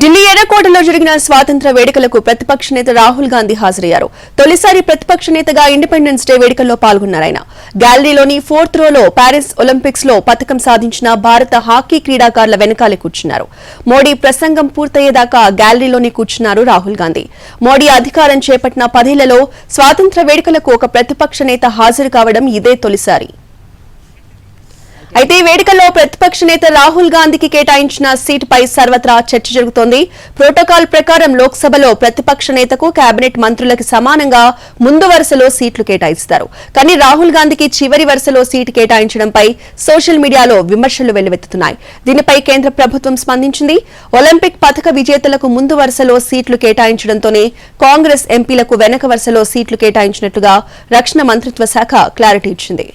ఢిల్లీ ఎర్రకోటలో జరిగిన స్వాతంత్ర వేడుకలకు ప్రతిపక్ష నేత రాహుల్ గాంధీ హాజరయ్యారు. తొలిసారి ప్రతిపక్ష నేతగా ఇండిపెండెన్స్ డే వేడుకల్లో పాల్గొన్నారు ఆయన. గ్యాలరీలోని ఫోర్త్ రోలో ప్యారిస్ ఒలింపిక్స్లో పథకం సాధించిన భారత హాకీ క్రీడాకారుల వెనకాలే కూర్చున్నారు. మోడీ ప్రసంగం పూర్తయ్యేదాకా గ్యాలరీలోనే కూర్చున్నారు రాహుల్ గాంధీ. మోడీ అధికారం చేపట్టిన పదేళ్ళలో స్వాతంత్ర వేడుకలకు ఒక ప్రతిపక్ష నేత హాజరు కావడం ఇదే తొలిసారి. అయితే ఈ వేడుకల్లో ప్రతిపక్ష నేత రాహుల్ గాంధీకి కేటాయించిన సీటుపై సర్వత్రా చర్చ జరుగుతోంది. ప్రోటోకాల్ ప్రకారం లోక్సభలో ప్రతిపక్ష నేతకు కేబినెట్ మంత్రులకు సమానంగా ముందు వరుసలో సీట్లు కేటాయిస్తారు. కానీ రాహుల్ గాంధీకి చివరి వరుసలో సీటు కేటాయించడంపై సోషల్ మీడియాలో విమర్శలు వెల్లువెత్తుతున్నాయి. దీనిపై కేంద్ర ప్రభుత్వం స్పందించింది. ఒలింపిక్ పథక విజేతలకు ముందు వరుసలో సీట్లు కేటాయించడంతోనే కాంగ్రెస్ ఎంపీలకు వెనక వరుసలో సీట్లు కేటాయించినట్లుగా రక్షణ మంత్రిత్వ శాఖ క్లారిటీ ఇచ్చింది.